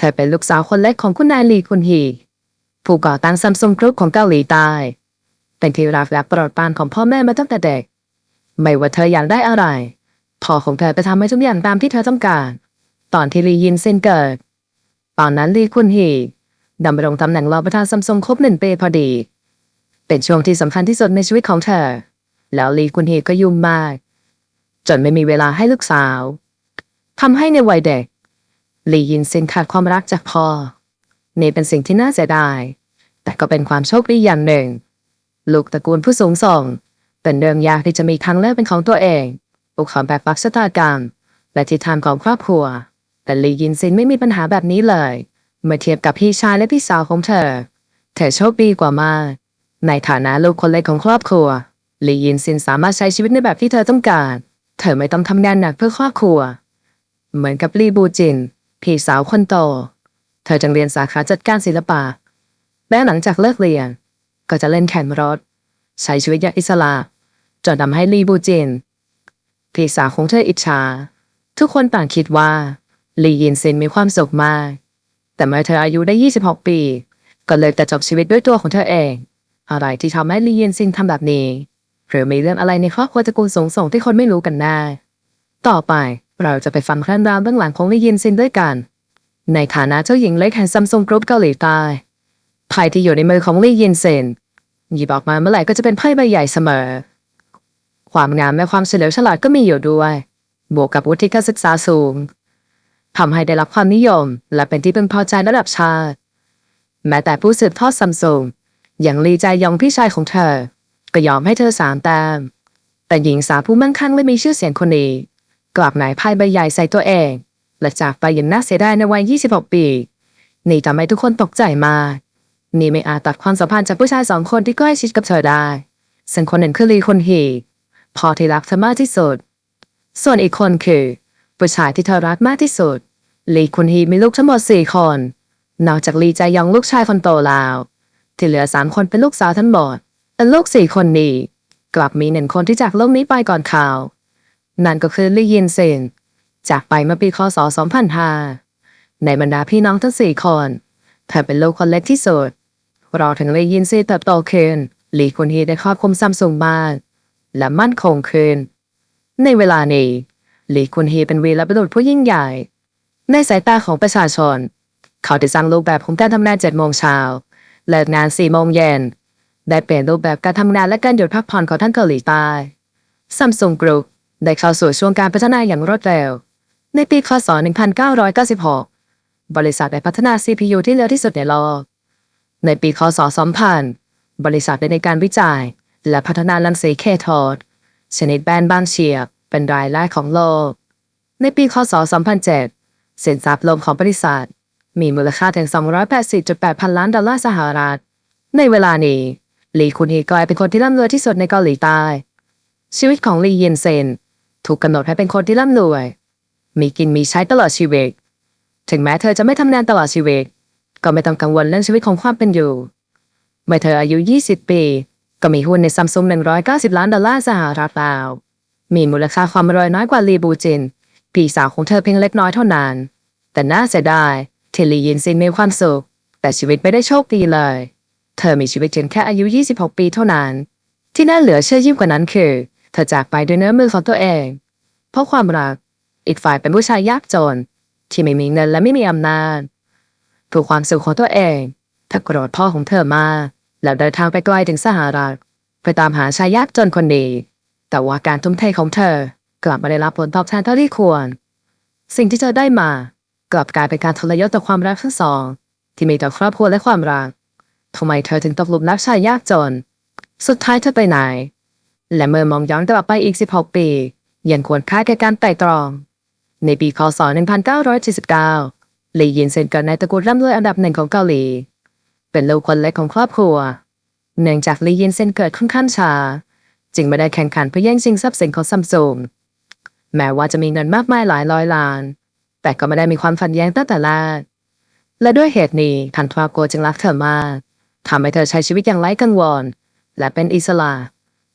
ธอเป็นลูกสาวคนเล็กของคุณนายลีคุนฮีผู้ก่อตั้งซัมซุงกรุ๊ปของเกาหลีใต้เป็นที่รักและโปรดปรานของพ่อแม่มาตั้งแต่เด็ก ไม่ว่าเธออยากได้อะไรพ่อของเธอจะทำให้ทุกอย่างตามที่เธอต้องการ ตอนที่ลียินเซนเกิด ตอนนั้นลีคุนฮีดำรงตำแหน่งรองประธานซัมซุงครบหนึ่งปีพอดี เป็นช่วงที่สำคัญที่สุดในชีวิตของเธอ แล้วลีคุนฮีก็ยุ่งมาก จนไม่มีเวลาให้ลูกสาวทำให้ในวัยเด็ก ลียินเซนขาดความรักจากพ่อ นี่เป็นสิ่งที่น่าเสียดาย แต่ก็เป็นความโชคดีอย่างหนึ่ง ลูกตระกูลผู้สูงส่ง เป็นเรื่องยากที่จะมีทางเลือกเป็นของตัวเองบุคคลแบบปักชะตากรรม และทิศทางของครอบครัว แต่ลียินซินไม่มีปัญหาแบบนี้เลย เมื่อเทียบกับพี่ชายและพี่สาวของเธอ เธอโชคดีกว่ามาก ในฐานะลูกคนเล็กของครอบครัวลียินซินสามารถใช้ชีวิตในแบบที่เธอต้องการ เธอไม่ต้องทำงานหนักเพื่อครอบครัว เหมือนกับลีบูจิน พี่สาวคนโต เธอจึงเรียนสาขาจัดการศิลปะและหลังจากเลิกเรียน ก็จะเล่นแข่งรถ ใช้ชีวิตอย่างอิสระจนทำให้ลีบูจินพี่สาวของเธออิจฉา ทุกคนต่างคิดว่าลียินซินมีความสุขมาก แต่เมื่อเธออายุได้ 26 ปี ก็เลยแต่จบชีวิตด้วยตัวของเธอเอง อะไรที่ทำให้ลียินซินทำแบบนี้หรือมีเรื่องอะไรในครอบครัวตระกูลสงส่งที่คนไม่รู้กันแน่ต่อไป เราจะไปฟังเรื่องราวเบื้องหลังของลียินซินด้วยกัน ในฐานะเจ้าหญิงเล็กแห่งซัมซุงกรุ๊ปเกาหลีใต้ไพ่ที่อยู่ในมือของลียินซินหยิบออกมาเมื่อไหร่ก็จะเป็นไพ่ใบใหญ่เสมอ ความงามและความเฉลียวฉลาดก็มีอยู่ด้วย บวกกับวุฒิการศึกษาสูงทำให้ได้รับความนิยม และเป็นที่พึงพอใจระดับชาติ แม้แต่ผู้สืบทอดซัมซุงอย่างลีใจยองพี่ชายของเธอ ก็ยอมให้เธอสามแต้มแต่หญิงสาวผู้มั่งคั่งและมีชื่อเสียงคนนี้ กลับไหนไพ่ใบใหญ่ใส่ตัวเอง และจากไปอย่างน่าเสียดายในวัย 26 ปี นี่ทำให้ทุกคนตกใจมาก นี่ไม่อาจตัดความสัมพันธ์จากผู้ชายสองคนที่ใกล้ชิดกับเธอได้ ซึ่งคนหนึ่งคือลีคนฮีพอที่รักเธอมากที่สุด ส่วนอีกคนคือผู้ชายที่เธอรักมากที่สุด ลีคุนฮีมีลูกทั้งหมดสี่คน นอกจากลีใจยองลูกชายคนโตแล้ว ที่เหลือสามคนเป็นลูกสาวทั้งหมดแต่ลูกสี่คนนี้ กลับมีหนึ่งคนที่จากโลกนี้ไปก่อนข่าว นั่นก็คือลี่ยินเซน จากไปเมื่อปีคศ2005ในบรรดาพี่น้องทั้งสี่คนเธอเป็นลูกคนเล็กที่สุดรอถึงลี่ยินเซนเติบโตขึ้นหลีคุนฮีได้ครอบคุมซัมซุงมากและมั่นคงขึ้น ในเวลานี้ หลีคุนฮีเป็นวีรบุรุษผู้ยิ่งใหญ่ ในสายตาของประชาชน เขาได้สร้างรูปแบบของการทำงานเจ็ดโมงเช้าเลิกงานสี่โมงเย็นได้เปลี่ยนรูปแบบการทำงานและการหยุดพักผ่อนของท่านเกาหลีใต้ซัมซุงกรุ๊ป ได้เข้าสู่ช่วงการพัฒนาอย่างรวดเร็ว ในปีคศ 1996 บริษัทได้พัฒนา CPU ที่เร็วที่สุดในโลก ในปีคศ 2000 บริษัทได้ในการวิจัย และพัฒนารังสีเคโทดชนิดแบนบางเฉียบ เป็นรายแรกของโลก ในปีคศ 2007 สินทรัพย์รวมของบริษัท มีมูลค่าถึง 280.8พันล้านดอลลาร์สหรัฐ ในเวลานี้ลีคุนฮีกลายเป็นคนที่ร่ำรวยที่สุดในเกาหลีใต้ชีวิตของลีเยนเซน ถูกกำหนดให้เป็นคนที่ร่ำรวย มีกินมีใช้ตลอดชีวิต ถึงแม้เธอจะไม่ทำงานตลอดชีวิต ก็ไม่ต้องกังวลเรื่องชีวิตของความเป็นอยู่ เมื่อเธออายุ 20 ปี ก็มีหุ้นในซัมซุง190 ล้านดอลลาร์สหรัฐแล้ว มีมูลค่าความรวยน้อยกว่าลีบูจิน พี่สาวของเธอเพียงเล็กน้อยเท่านั้น แต่น่าเสียดายที่ลียินซินมีความสุข แต่ชีวิตไม่ได้โชคดีเลย เธอมีชีวิตเพียงแค่อายุ 26 ปีเท่านั้น ที่น่าเหลือเชื่อยิ่งกว่านั้นคือ เธอจากไปด้วยเนื้อมือของตัวเอง เพราะความรัก อีกฝ่ายเป็นผู้ชายยากจน ที่ไม่มีเงินและไม่มีอำนาจเพื่อความสุขของตัวเองเธอโกรธพ่อของเธอมาแล้วเดินทางไปไกลถึงสหรัฐไปตามหาชายยากจนคนนี้แต่ว่าการทุ่มเทของเธอ กลับไม่ได้รับผลตอบแทนเท่าที่ควร สิ่งที่เธอได้มา กลับกลายเป็นการทรยศต่อความรักทั้งสอง ที่มีต่อครอบครัวและความรักทำไมเธอถึงตกหลุมรักชายยากจน สุดท้ายเธอไปไหน และเมื่อมองย้อนกลับไปอีก 16 ปียังควรค่าแก่การไต่ตรอง ในปีคศ 1979ลียินเซนเกิดในตระกูลร่ำรวยอันดับหนึ่งของเกาหลี เป็นลูกคนเล็กของครอบครัว เนื่องจากลียินเซนเกิดค่อนข้างช้า จึงไม่ได้แข่งขันเพื่อแย่งชิงทรัพย์สินของซัมซุงแม้ว่าจะมีเงินมากมายหลายร้อยล้าน แต่ก็ไม่ได้มีความฝันแย้งตั้งแต่แรก และด้วยเหตุนี้ทันทวาโกจึงรักเธอมากทำให้เธอใช้ชีวิตอย่างไร้กังวล และเป็นอิสระ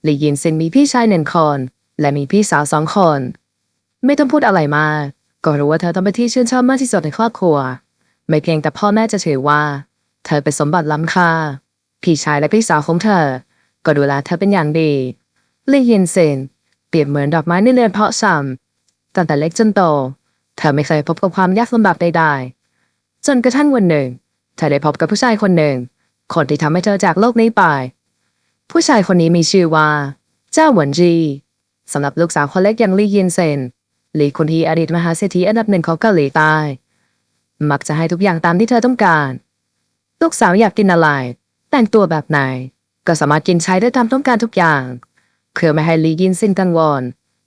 ลียินซินมีพี่ชายหนึ่งคน และมีพี่สาวสองคน ไม่ต้องพูดอะไรมากก็รู้ว่าเธอต้องเป็นที่ชื่นชอบมากที่สุดในครอบครัว ไม่เพียงแต่พ่อแม่จะถือว่า เธอเป็นสมบัติล้ำค่า พี่ชายและพี่สาวของเธอ ก็ดูแลเธอเป็นอย่างดีลี่ยินเซนเปรียบเหมือนดอกไม้ในเรือนเพาะชำตั้งแต่เล็กจนโต เธอไม่เคยพบกับความยากลำบากใดๆจนกระทั่งวันหนึ่ง เธอได้พบกับผู้ชายคนหนึ่ง คนที่ทำให้เธอจากโลกนี้ไป ผู้ชายคนนี้มีชื่อว่า เจ้าหวนจีสำหรับลูกสาวคนเล็กอย่างลี่ยินเซนหลีคนที่อดีตมหาเศรษฐีอันดับหนึ่งของเกาหลีใต้มักจะให้ทุกอย่างตามที่เธอต้องการ ลูกสาวอยากกินอะไร แต่งตัวแบบไหน ก็สามารถกินใช้ได้ตามต้องการทุกอย่าง เพื่อไม่ให้ลียินซินกังวล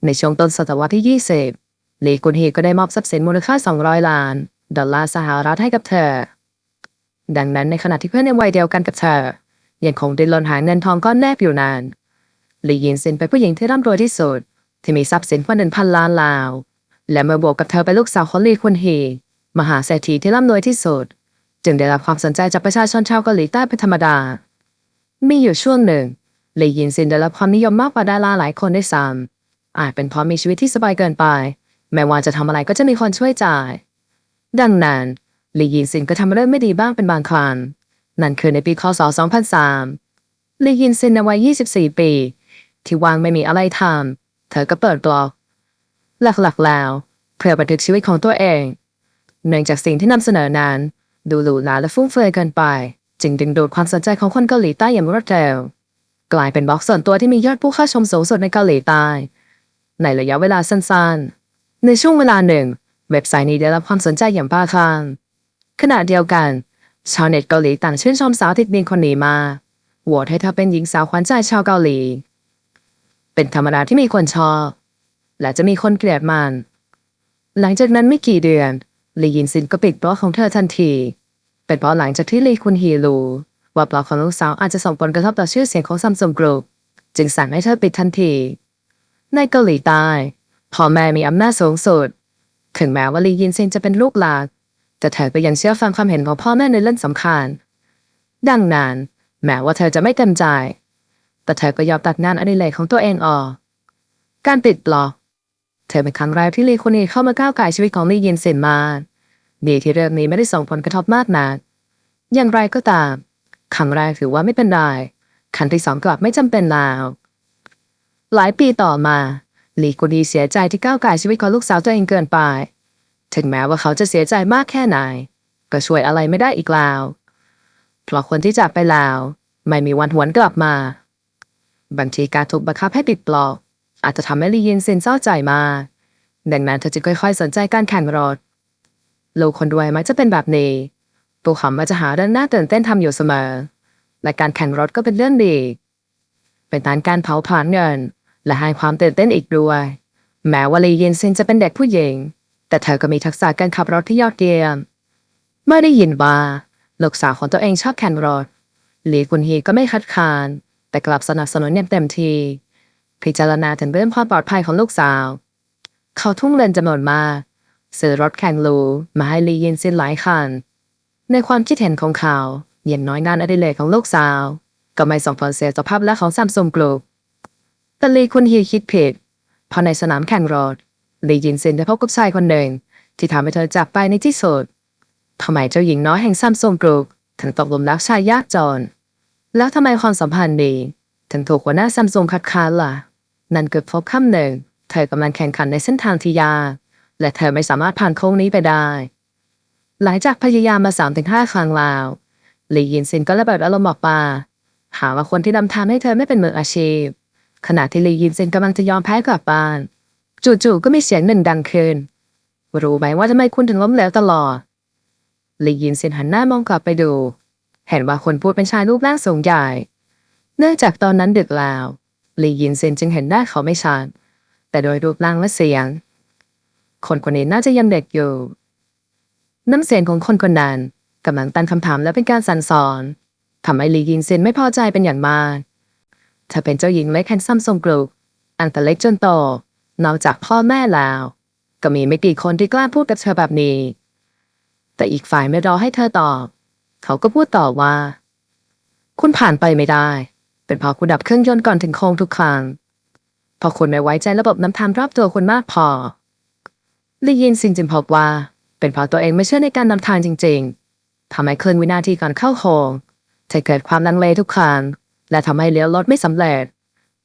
ในช่วงต้นศตวรรษที่ 20ลีกุนฮีก็ได้มอบทรัพย์สินมูลค่า 200 ล้าน ดอลลาร์สหรัฐให้กับเธอ ดังนั้นในขณะที่เพื่อนในวัยเดียวกันกับเธอ ยังคงดิ้นรนหาเงินทองก้อนแนบอยู่นานลียินซินเป็นผู้หญิงที่ร่ำรวยที่สุด ที่มีทรัพย์สินกว่าหนึ่งพันล้านลาว และเมื่อบวกกับเธอเป็นลูกสาวของลีคุนฮีมหาเศรษฐีที่ร่ำรวยที่สุด จึงได้รับความสนใจจากประชาชนชาวเกาหลีใต้เป็นธรรมดา มีอยู่ช่วงหนึ่งลียินซินได้รับความนิยมมากกว่าดาราหลายคนได้วยซ้ำอาจเป็นเพราะมีชีวิตที่สบายเกินไปแม้ว่าจะทำอะไรก็จะมีคนช่วยจ่าย ดังนั้นลียินซินก็ทำเรื่องไม่ดีบ้างเป็นบางครั้ง นั่นคือในปีคศ 2003ลียินซินในวัย 24 ปี ที่วางไม่มีอะไรทำเธอก็เปิดบล็อก หลักๆแล้ว เพื่อบันทึกชีวิตของตัวเอง เนื่องจากสิ่งที่นำเสนอนั้น ดูหรูหราและฟุ่มเฟือยเกินไป จึงดึงดูดความสนใจของคนเกาหลีใต้อย่างรวดเร็วกลายเป็นบล็อกส่วนตัวที่มียอดผู้เข้าชมสูงสุดในเกาหลีใต้ ในระยะเวลาสั้นๆ ในช่วงเวลาหนึ่ง เว็บไซต์นี้ได้รับความสนใจอย่างบ้าคลั่งขณะเดียวกัน ชาวเน็ตเกาหลีต่างชื่นชมสาวติดดินคนนี้มาโหวตให้เธอเป็นหญิงสาวขวัญใจชาวเกาหลี เป็นธรรมดาที่มีคนชอบ และจะมีคนเกลียดมัน หลังจากนั้นไม่กี่เดือนลียินซินก็ปิดบล็อกของเธอทันที เป็นเพราะหลังจากที่ลีคุนฮีรู้ว่าบล็อกของลูกสาวอาจจะส่งผลกระทบต่อชื่อเสียงของซัมซุงกรุ๊ปจึงสั่งให้เธอปิดทันที ในเกาหลีใต้พ่อแม่มีอำนาจสูงสุดถึงแม้ว่าลียินซินจะเป็นลูกหลาน แต่เธอก็ยังเชื่อฟังความเห็นของพ่อแม่ในเรื่องสำคัญ ดังนั้น แม้ว่าเธอจะไม่เต็มใจ แต่เธอก็ยอมตัดงานอดิเรกของตัวเองออก การปิดบล็อก เธอเป็นครั้งแรกที่ลีคนนี้เข้ามาก้าวไก่ชีวิตของลียินเซนมาดีที่เรื่องนี้ไม่ได้ส่งผลกระทบมากนัก อย่างไรก็ตามครั้งแรกถือว่าไม่เป็นไรครั้งที่สองกลับไม่จำเป็นแล้วหลายปีต่อมาลีกุนีเสียใจที่ก้าวไก่ชีวิตของลูกสาวตัวเองเกินไป ถึงแม้ว่าเขาจะเสียใจมากแค่ไหน ก็ช่วยอะไรไม่ได้อีกแล้ว เพราะคนที่จากไปแล้ว ไม่มีวันหวนกลับมา บางทีการถูกบังคับให้ปิดบล็อก อาจจะทำให้ลียินเซนเศร้าใจมาก ดังนั้นเธอจึงค่อยๆ สนใจการแข่งรถลูกคนรวยมักจะเป็นแบบนี้พวกเขามักจะหาเรื่องน่าตื่นเต้นทำอยู่เสมอ และการแข่งรถก็เป็นเรื่องดี เป็นการการเผาผลาญเงิน และให้ความตื่นเต้นอีกด้วย แม้ว่าลียินเซนจะเป็นเด็กผู้หญิง แต่เธอก็มีทักษะการขับรถที่ยอดเยี่ยม เมื่อได้ยินว่าลูกสาวของตัวเองชอบแข่งรถลีกุนฮีก็ไม่คัดค้าน แต่กลับสนับสนุนเต็มที่พิจารณาถึงเรื่องความปลอดภัยของลูกสาว เขาทุ่มเงินจำนวนมากซื้อรถแข่งหรูมาให้ลียินซินหลายคัน ในความคิดเห็นของเขาอย่างน้อยงานอดิเรกของลูกสาว ก็ไม่ส่งผลเสียต่อภาพลักษณ์ของซัมซุงกรุ๊ปแต่ลีคุนฮีคิดผิดเพราะในสนามแข่งรถ ลียินซินได้พบกับชายคนหนึ่ง ที่ทำให้เธอจากไปในที่สุดทำไมเจ้าหญิงน้อยแห่งซัมซุงกรุ๊ปถึงตกหลุมรักชายยากจน แล้วทำไมความสัมพันธ์นี้ถึงถูกหัวหน้าซัมซุงคัดค้านล่ะ นั่นเกิดพบค่ำหนึ่ง เธอกำลังแข่งขันในเส้นทางที่ยากและเธอไม่สามารถผ่านโค้งนี้ไปได้ หลังจากพยายามมาสามถึงห้าครั้งแล้วลียินซินก็ระเบิดอารมณ์ออกมาหาว่าคนที่นำทางให้เธอไม่เป็นมืออาชีพ ขณะที่ลียินซินกำลังจะยอมแพ้กลับบ้าน จู่ๆก็มีเสียงหนึ่งดังขึ้นรู้ไหมว่าทำไมคุณถึงล้มเหลวตลอดลียินเซินหันหน้ามองกลับไปดู เห็นว่าคนพูดเป็นชายรูปร่างสูงใหญ่ เนื่องจากตอนนั้นดึกแล้วลียินเซินจึงเห็นหน้าเขาไม่ชัดแต่โดยรูปร่างและเสียง คนคนนี้น่าจะยังเด็กอยู่ น้ำเสียงของคนคนนั้นกำลังตั้งคำถามและเป็นการสั่นสอนทำให้ลียินเซินไม่พอใจเป็นอย่างมากเธอเป็นเจ้าหญิงเล็กแคนซัมทรงกรุกอันต่เล็กจนโต นอกจากพ่อแม่แล้ว ก็มีไม่กี่คนที่กล้าพูดกับเธอแบบนี้ แต่อีกฝ่ายไม่รอให้เธอตอบ เขาก็พูดต่อว่า คุณผ่านไปไม่ได้ เป็นเพราะคุณดับเครื่องยนต์ก่อนถึงโค้งทุกครั้งเพราะคุณไม่ไว้ใจระบบน้ำทามรอบตัวคุณมากพอลียินซินจึงพบว่า เป็นเพราะตัวเองไม่เชื่อในการนำทางจริง ๆทำให้เคลื่อนวินาทีก่อนเข้าโค้งเธอเกิดความลังเลทุกครั้งและทำให้เลี้ยวรถไม่สำเร็จ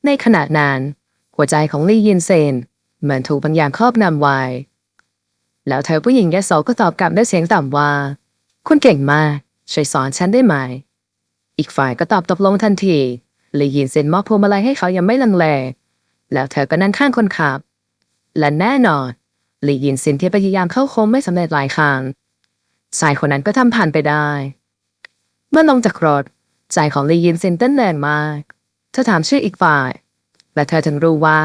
ในขณะนั้น หัวใจของลี่ยินเซนเหมือนถูกบางอย่างครอบงำไว้ แล้วเธอผู้หญิงแยโสก็ตอบกลับด้วยเสียงต่ำว่า คุณเก่งมากช่วยสอนฉันได้ไหม อีกฝ่ายก็ตอบตกลงทันทีลี่ยินเซนมอบพวงมาลัยให้เขายังไม่ลังเล แล้วเธอก็นั่งข้างคนขับ และแน่นอนลี่ยินเซนที่พยายามเข้าโค้งไม่สำเร็จหลายครั้งชายคนนั้นก็ทำผ่านไปได้ เมื่อลงจากรถใจของลียินเซนเต้นแรงมากเธอถามชื่ออีกฝ่าย และเธอถึงรู้ว่า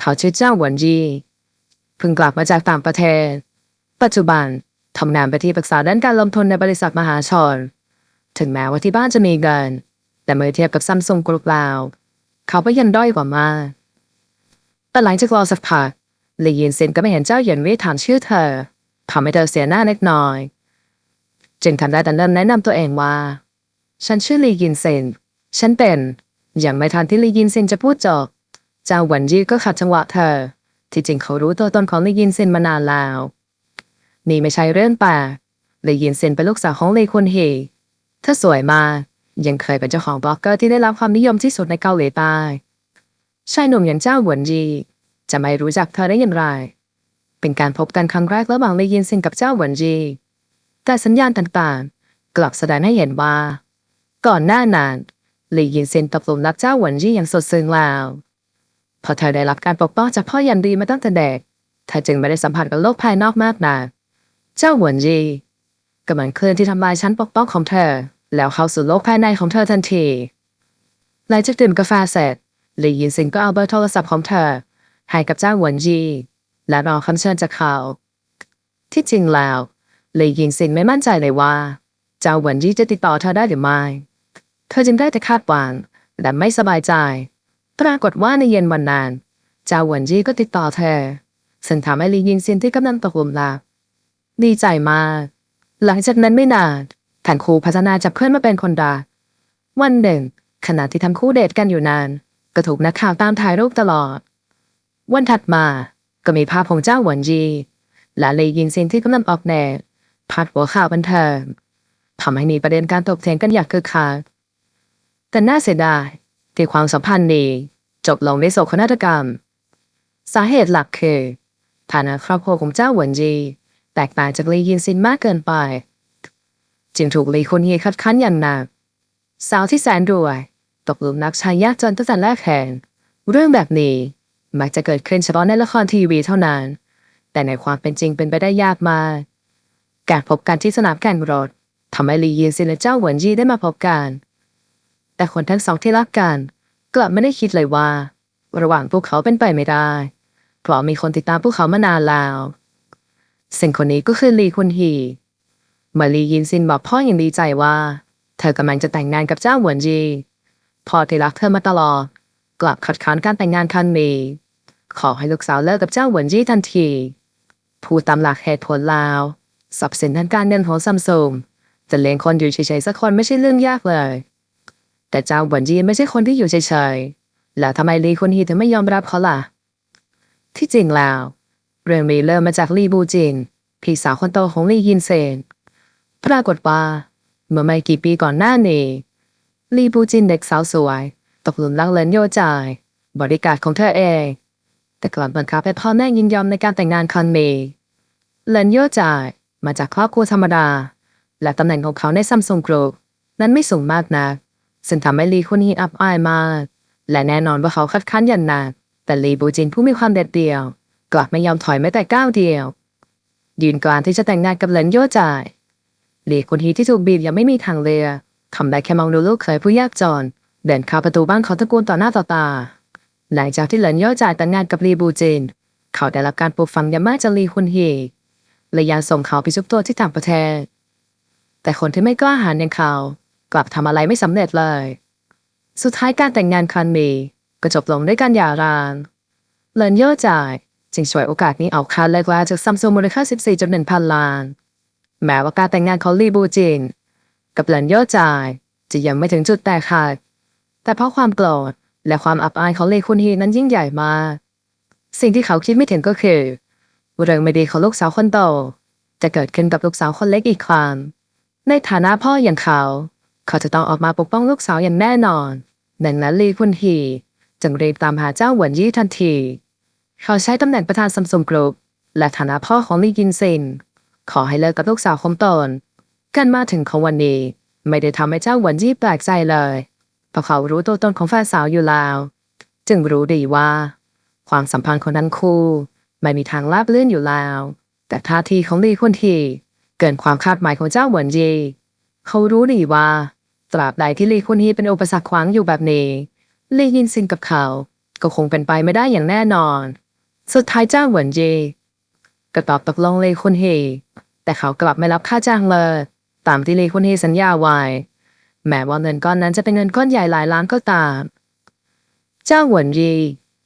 เขาชื่อเจ้าหวนจีเพิ่งกลับมาจากต่างประเทศ ปัจจุบันทำงานเป็นที่ปรึกษาด้านการลงทุนในบริษัทมหาชน ถึงแม้ว่าที่บ้านจะมีเงิน แต่เมื่อเทียบกับซัมซุงกรุ๊ปแล้ว เขาก็ยังด้อยกว่ามาก แต่หลังจากรอสักพักลียินเซนก็ไม่เห็นเจ้าเหยียนเว่ถามชื่อเธอทำให้เธอเสียหน้าเล็กน้อย จึงทำได้แต่เริ่มแนะนำตัวเองว่า ฉันชื่อลียินเซน ฉันเป็น อย่างไม่ทันที่ลียินเซนจะพูดจบ จ้าหวันยี่ก็ขัดจังหวะเธอ ที่จริงเขารู้ตัวตนของลียินเซนมานานแล้ว นี่ไม่ใช่เรื่องแปลกลียินเซนเป็นลูกสาวของลีควนเฮเธอสวยมากยังเคยเป็นเจ้าของบล็อกเกอร์ที่ได้รับความนิยมที่สุดในเกาหลีใต้ชายหนุ่มอย่างเจ้าหวนจีจะไม่รู้จักเธอได้อย่างไร เป็นการพบกันครั้งแรกระหว่างลียินเซนกับเจ้าหวนจี แต่สัญญาณต่างๆ กลับแสดงให้เห็นว่า ก่อนหน้านั้นลียินเซนตกหลุมรักเจ้าหวนยี่อย่างสดซึ้งแล้ว พอเธอได้รับการปกป้องจากพ่อยันดีมาตั้งแต่เด็กเธอจึงไม่ได้สัมผัสกับโลกภายนอกมากนักเจ้าหวนยี่ก็เหมือนคลื่อนที่ทำลายชั้นปกป้องของเธอ แล้วเข้าสู่โลกภายในของเธอทันทีหลังจากดื่มกาแฟเสร็จลียินเซนก็เอาเบอร์โทรศัพท์ของเธอให้กับเจ้าหวนยี่และรอคำเชิญจากเขา ที่จริงแล้วเลยยินซินไม่มั่นใจเลยว่า เจ้าหวนยี่จะติดต่อเธอได้หรือไม่ เธอจึงได้แต่คาดหวังและไม่สบายใจ ปรากฏว่าในเย็นวันนั้นเจ้าหวนยี่ก็ติดต่อเธอ ซึ่งทำให้ลียินซินที่กำลังตกหลุมรักดีใจมาก หลังจากนั้นไม่นานทั้งคู่พัฒนาจากเพื่อนมาเป็นคนรักวันหนึ่ง ขณะที่ทั้งคู่เดทกันอยู่นาน ก็ถูกนักข่าวตามถ่ายรูปตลอด วันถัดมาก็มีภาพของเจ้าหวนจีและลียินเซินที่กำลังออกแนวพาดหัวข่าวบันเทิงทำให้มีประเด็นการถกเถียงกันอย่างคึกคักแต่น่าเสียดาย ที่ความสัมพันธ์นี้จบลงด้วยโศกนาฏกรรม สาเหตุหลักคือฐานะครอบครัวของเจ้าหวนจี แตกต่างจากลียินซินมากเกินไป จึงถูกลีคุนฮีคัดค้านอย่างหนัก สาวที่แสนรวย ตกหลุมรักชายยากจนตั้งแต่แรกแห่งเรื่องแบบนี้มักจะเกิดขึ้นเฉพาะในละครทีวีเท่านั้น แต่ในความเป็นจริงเป็นไปได้ยากมากการพบกันที่สนามแข่งรถทำให้ลียินซินและเจ้าหวนยี่ได้มาพบกัน แต่คนทั้งสองที่รักกัน กลับไม่ได้คิดเลยว่า ระหว่างพวกเขาเป็นไปไม่ได้ เพราะมีคนติดตามพวกเขามานานแล้วสิ่งคนนี้ก็คือลีคุนฮีเมื่อลียินซินบอกพ่ออย่างดีใจว่า เธอกำลังจะแต่งงานกับเจ้าหวนจีพ่อที่รักเธอมาตลอดกลับขัดขานการแต่งงานครั้งนี้ขอให้ลูกสาวเลิกกับเจ้าหวนจีทันทีพูดตามหลักเหตุผลแล้วทรัพย์สินทางการเงินของซัมซุงจะเลี้ยงคนอยู่เฉยๆสักคนไม่ใช่เรื่องยากเลย แต่เจ้าหวนจีไม่ใช่คนที่อยู่เฉยๆ แล้วทำไมลีคุนฮีถึงไม่ยอมรับเขาล่ะ ที่จริงแล้ว เรื่องนี้เริ่มมาจากลีบูจิน พี่สาวคนโตของลียินเซน ปรากฏว่า เมื่อไม่กี่ปีก่อนหน้านี้ ลีบูจินเด็กสาวสวย ตกหลุมรักเลนโยจาย บริการของเธอเอง แต่กลับบังคับให้พ่อแม่ยินยอมในการแต่งงานครั้งนี้เลนโยจายมาจากครอบครัวธรรมดา และตำแหน่งของเขาในซัมซุงกรุ๊ปนั้นไม่สูงมากนัก ซึ่งทำให้ลีคนนี้อับอายมาก และแน่นอนว่าเขาคัดค้านอย่างหนัก แต่ลีบูจินผู้มีความเด็ดเดี่ยว กลับไม่ยอมถอยแม้แต่ก้าวเดียว ยืนกรานที่จะแต่งงานกับเหลนโยจ่ายลีคนนี้ที่ถูกบีบยังไม่มีทางเลือกทำได้แค่มองดูลูกเขยผู้ยากจนเดินเข้าประตูบ้านเขาตะโกนต่อหน้าต่อตา หลังจากที่เหลินโยจ่ายแต่งงานกับลีบูจิน เขาได้รับการปลูกฝังอย่างมากจากลีคุนฮีและยังส่งเขาไปซุกตัวที่ต่างประเทศแต่คนที่ไม่กล้าหาญอย่างเขา กลับทำอะไรไม่สำเร็จเลย สุดท้ายการแต่งงานครั้งนี้ก็จบลงด้วยการหย่าร้างเลนโยจ่ายจึงช่วยโอกาสนี้เอาค่าเลิกลาจากซัมซุงมูลค่า 14.1 พันล้าน แม้ว่าการแต่งงานของลีบูจิน กับเลนโยจ่าย จะยังไม่ถึงจุดแตกหักแต่เพราะความโกรธและความอับอายของลีคุนฮีนั้นยิ่งใหญ่มากสิ่งที่เขาคิดไม่ถึงก็คือเรื่องไม่ดีของลูกสาวคนโตจะเกิดขึ้นกับลูกสาวคนเล็กอีกครั้งในฐานะพ่ออย่างเขา เขาจะต้องออกมาปกป้องลูกสาวอย่างแน่นอน ดังนั้นลีคุนฮีจึงรีบตามหาเจ้าหวนยี่ทันที เขาใช้ตำแหน่งประธานซัมซุงกรุ๊ปและฐานะพ่อของลีกินซิน ขอให้เลิกกับลูกสาวคนโตนกันมาถึงของวันนี้ ไม่ได้ทำให้เจ้าหวนยี่แปลกใจเลยเพราะเขารู้ตัวตนของแฟนสาวอยู่แล้ว จึงรู้ดีว่า ความสัมพันธ์ของทั้งคู่ ไม่มีทางราบรื่นอยู่แล้ว แต่ท่าทีของลีคุนทีเกินความคาดหมายของเจ้าหวนยี เขารู้ดีว่า ตราบใดที่ลีคุนฮีเป็นอุปสรรคขวางอยู่แบบนี้ลียินซินกับเขา ก็คงเป็นไปไม่ได้อย่างแน่นอน สุดท้ายเจ้าหวนยีก็ตอบตกลงลีคุนฮีแต่เขากลับไม่รับค่าจ้างเลย ตามที่ลีคุนฮีสัญญาไว้แม้ว่าเงินก้อนนั้นจะเป็นเงินก้อนใหญ่หลายล้านก็ตาม เจ้าหวนยี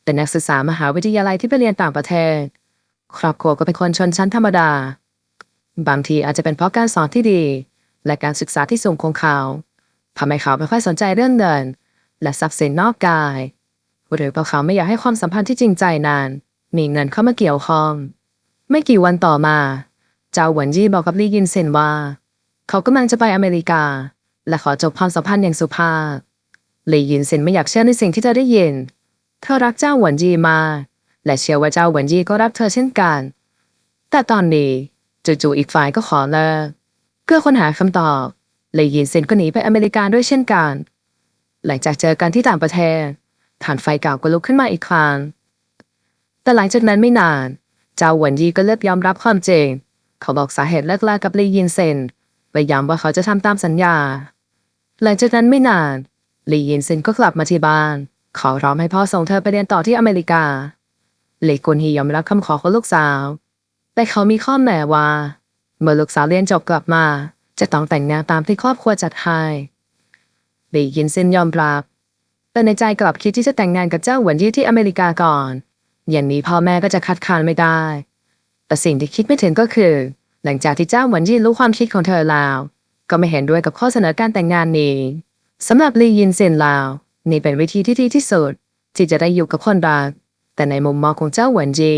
เป็นนักศึกษามหาวิทยาลัยที่ไปเรียนต่างประเทศ ครอบครัวก็เป็นคนชนชั้นธรรมดา บางทีอาจจะเป็นเพราะการสอนที่ดี และการศึกษาที่สูงของเขาทำให้เขาไม่ค่อยสนใจเรื่องเงิน และทรัพย์สินนอกกายหรือเพราะเขาไม่อยากให้ความสัมพันธ์ที่จริงใจนานมีเงินเข้ามาเกี่ยวข้อง ไม่กี่วันต่อมา เจ้าหวนยี่บอกกับลี่ยินเซนว่า เขากำลังจะไปอเมริกา และขอจบความสัมพันธ์อย่างสุภาพลี่ยินเซนไม่อยากเชื่อในสิ่งที่เธอได้ยิน เธอรักเจ้าหวนยีมาก และเชื่อว่าเจ้าหวนยีก็รักเธอเช่นกัน แต่ตอนนี้จู่ๆอีกฝ่ายก็ขอเลิก เพื่อค้นหาคำตอบเลยยินเซนก็หนีไปอเมริกาด้วยเช่นกัน หลังจากเจอกันที่ต่างประเทศฐานไฟเก่าก็ลุกขึ้นมาอีกครั้งแต่หลังจากนั้นไม่นาน เจ้าหวนยีก็เลิกยอมรับความจริง เขาบอกสาเหตุเลิกลากับลียินเซนและย้ำว่าเขาจะทำตามสัญญา หลังจากนั้นไม่นานลียินเซนก็กลับมาที่บ้าน ขอร้องให้พ่อส่งเธอไปเรียนต่อที่อเมริกาเลกุนฮียอมรับคำขอของลูกสาว แต่เขามีข้อแม้ว่า เมื่อลูกสาวเรียนจบกลับมา จะต้องแต่งงานตามที่ครอบครัวจัดให้ลียินเซนยอมรับ แต่ในใจกลับคิดที่จะแต่งงานกับเจ้าหวนยี่ที่อเมริกาก่อน อย่างนี้พ่อแม่ก็จะคัดค้านไม่ได้ แต่สิ่งที่คิดไม่ถึงก็คือ หลังจากที่เจ้าหวนยี่รู้ความคิดของเธอแล้ว ก็ไม่เห็นด้วยกับข้อเสนอการแต่งงานนี้สำหรับลียินเซนลาว นี่เป็นวิธีที่ดีที่สุดที่จะได้อยู่กับคนรักแต่ในมุมมองของเจ้าหวนจี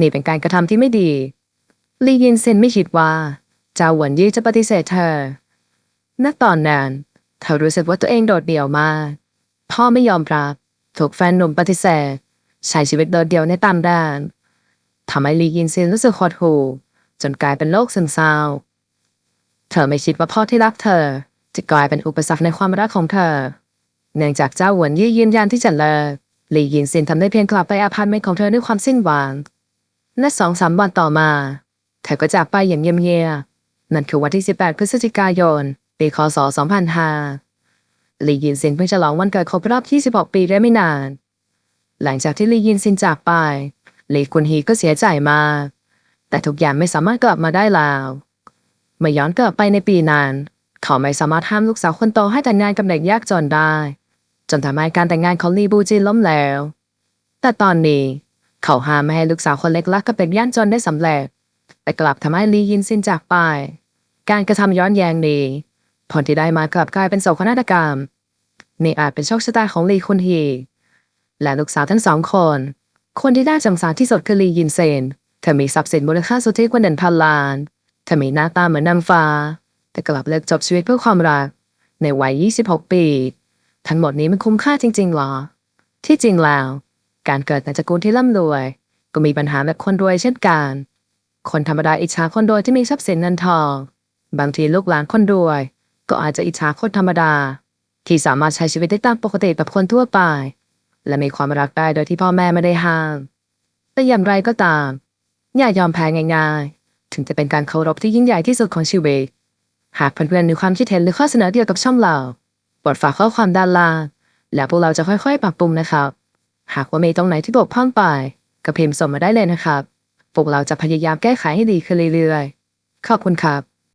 นี่เป็นการกระทำที่ไม่ดี ลียินเซนไม่คิดว่าเจ้าหวนยี่จะปฏิเสธเธอ ณ ตอนนั้น เธอรู้สึกว่าตัวเองโดดเดี่ยวมาก พ่อไม่ยอมรับ ถูกแฟนหนุ่มปฏิเสธ ใช้ชีวิตโดดเดี่ยวในตามด้านทำให้ลียินเซนรู้สึกหดหู่จนกลายเป็นโรคซึมเศร้า เธอไม่คิดว่าพ่อที่รักเธอ จะกลายเป็นอุปสรรคในความรักของเธอ เนื่องจากเจ้าหวนยี่ยืนยันที่จะเลิกลียินเซนทำได้เพียงกลับไปอาพาร์ตเมนต์ของเธอด้วยความสิ้นหวัง และสองสามวันต่อมา เธอก็จากไปอย่างเงียบๆนั่นคือวันที่ 18 พฤศจิกายน ปีคศ 2005ลียินซินเพิ่งฉลองวันเกิดครบรอบ 26 ปีได้ไม่นาน หลังจากที่ลียินซินจากไปลีกุนฮีก็เสียใจมาก แต่ทุกอย่างไม่สามารถกลับมาได้แล้วเมื่อย้อนกลับไปในปีนั้น เขาไม่สามารถห้ามลูกสาวคนโตให้แต่งงานกับเด็กยากจนได้ จนทำให้การแต่งงานของลีบูจินล้มเหลวแต่ตอนนี้ เขาห้ามไม่ให้ลูกสาวคนเล็กรักกับเด็กยานจนได้สำเร็จ แต่กลับทำให้ลียินซินจากไป การกระทำย้อนแย้งนี้ผลที่ได้มากลับกลายเป็นโศกนาฏกรรม นี่อาจเป็นโชคชะตาของลีคุนฮี และลูกสาวทั้งสองคน คนที่น่าสงสารที่สุดคือลียินเซนเธอมีทรัพย์สินมูลค่าสุทธิกว่าหนึ่งพันล้านเธอมีหน้าตาเหมือนนางฟ้า แต่กลับเลิกจบชีวิตเพื่อความรัก ในวัย 26 ปี ทั้งหมดนี้มันคุ้มค่าจริงๆหรอ ที่จริงแล้ว การเกิดในตระกูลที่ร่ำรวย ก็มีปัญหาแบบคนรวยเช่นกัน คนธรรมดาอิจฉาคนรวยที่มีทรัพย์สินเงินทอง บางทีลูกหลานคนรวย ก็อาจจะอิจฉาคนธรรมดา ที่สามารถใช้ชีวิตได้ตามปกติแบบคนทั่วไป และมีความรักได้โดยที่พ่อแม่ไม่ได้ห้ามแต่อย่างไรก็ตาม อย่ายอมแพ้ง่ายๆ ถึงจะเป็นการเคารพที่ยิ่งใหญ่ที่สุดของชีวิต หากเพื่อนๆมีความคิดเห็นหรือข้อเสนอเดียวกับช่องเราโปรดฝากข้อความด้านล่าง แล้วพวกเราจะค่อยๆ ปรับปรุงนะครับ หากว่ามีตรงไหนที่บกพร่องไป ก็พิมพ์ส่งมาได้เลยนะครับ พวกเราจะพยายามแก้ไขให้ดีขึ้นเรื่อยๆ ขอบคุณครับ